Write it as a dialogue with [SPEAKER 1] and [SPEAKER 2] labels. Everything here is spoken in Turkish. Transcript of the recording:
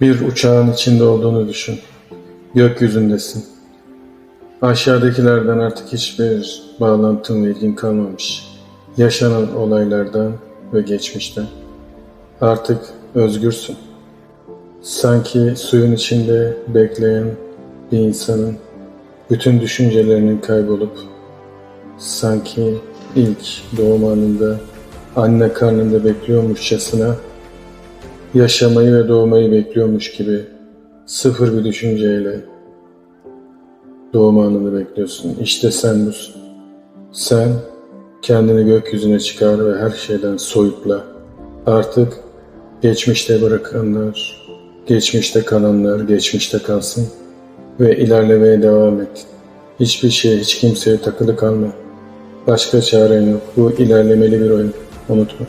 [SPEAKER 1] Bir uçağın içinde olduğunu düşün. Gökyüzündesin. Aşağıdakilerden artık hiçbir bağlantın ve ilgin kalmamış. Yaşanan olaylardan ve geçmişten. Artık özgürsün. Sanki suyun içinde bekleyen bir insanın bütün düşüncelerinin kaybolup sanki ilk doğum anında anne karnında bekliyormuşçasına yaşamayı ve doğmayı bekliyormuş gibi sıfır bir düşünceyle doğum anını bekliyorsun. İşte sen busun. Sen kendini gökyüzüne çıkar ve her şeyden soyutla. Artık geçmişte bırakanlar, geçmişte kalanlar geçmişte kalsın ve ilerlemeye devam et. Hiçbir şeye, hiç kimseye takılı kalma. Başka çaren yok. Bu ilerlemeli bir oyun. Unutma.